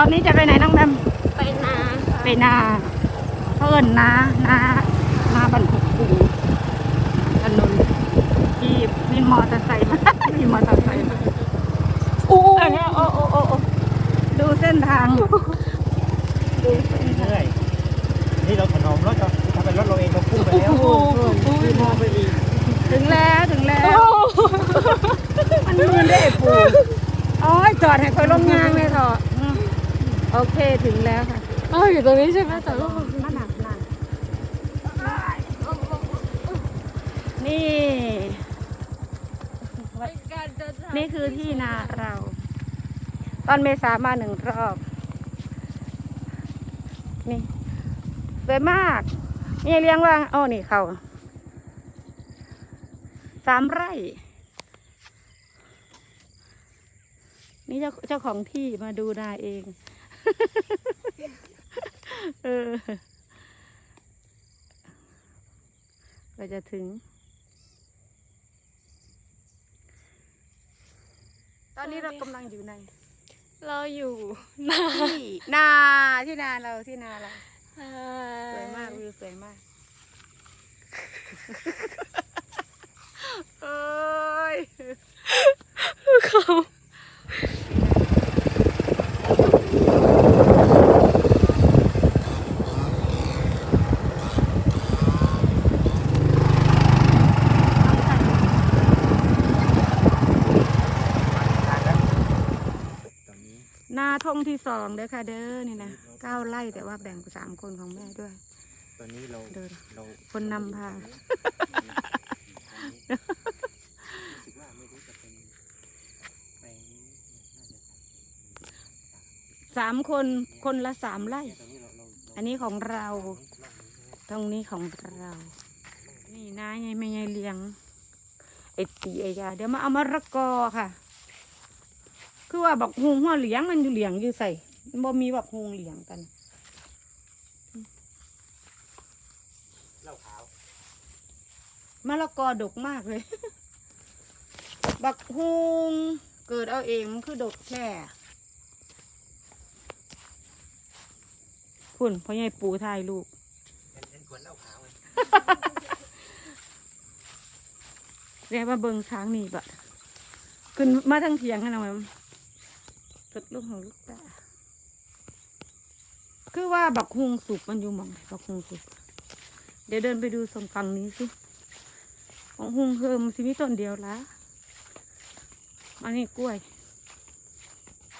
ตอนนี้จะไปไหนน้องแบมไปนาค่ะไปนาเพิ่นนานานาบรรทุกปูถนนที่มีมอเตอร์ไซค์มามีมอเตอร์ไซค์มาโอ้โอ้โอ้โอ้โอ้โอ้ดูเส้นทางดูเส้นทางเหนื่อยนี่เราถนอมรถเราถ้าเป็นรถเราเองเราพุ่งไปแล้วโอ้โหพี่มองไปอีกถึงแล้วถึงแล้ว มันมือได้ปูโอ้ยจอดให้คอยลงยางเลยเถอะอืม โอเคถึงแล้วค่ะเอออยู่ตรงนี้ใช่ไหมแต่ว่ามันหนักหนักนี่การเดินทางนี่คือที่นาเรา ตอนเมษามาหนึ่งรอบ นี่สวยมาก นี่เลี้ยงว่าโอ้นี่เขาสามไร่ นี่เจ้าเจ้าของที่มาดูนาเอง เออเราจะถึง ตอนนี้เรากำลังอยู่ใน เราอยู่นาที่นาที่นาเราที่นาเราสวยมากวิวสวยมากเอ้ยเขา ตอนนี้ นา ทงที่สองเด้อค่ะเด้อนี่นะเก้าไร่แต่ว่าแบ่งสามคนของแม่ด้วย ตอนนี้เราเดินเราคนนำพา รู้สึกว่าไม่รู้จะเป็นแปลงนี้น่าจะสามคนคนละสามไร่ตอนนี้เราเราเราอันนี้ของเรา ตรงนี้ของเรา นี่นะยายไม่ยายเลี้ยงไอตีไอยาเดี๋ยวมาเอามะระกอค่ะ คือว่าบอกหุงหัวเหลียงมันอยู่เหลียงอยู่ใส่มันบ่มีแบบหุงเหลียงกันเหล้าขาวมะละกอดกมากเลย บักฮุงเกิดเอาเองมันคือดกแค่พุ่นพ่อใหญ่ปูถ่ายลูกเห็นเห็นขวดเหล้าขาวไหมเรียกว่าเบิงช้างนี่บะขึ้นมาทั้งเถียงกันหน่อย สุดลูกของลูกตาคือว่าบักฮุงสุกมันอยู่หมองไหนบักฮุงสุก เดี๋ยวเดินไปดูตรงฝั่งนี้สิของฮุงเฮิมสิมีต้นเดียวละอันนี้กล้วย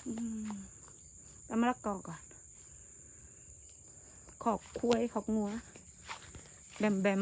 อืมเอามะละกอก่อน ขอกคุ้ยขอกงัว แบมแบม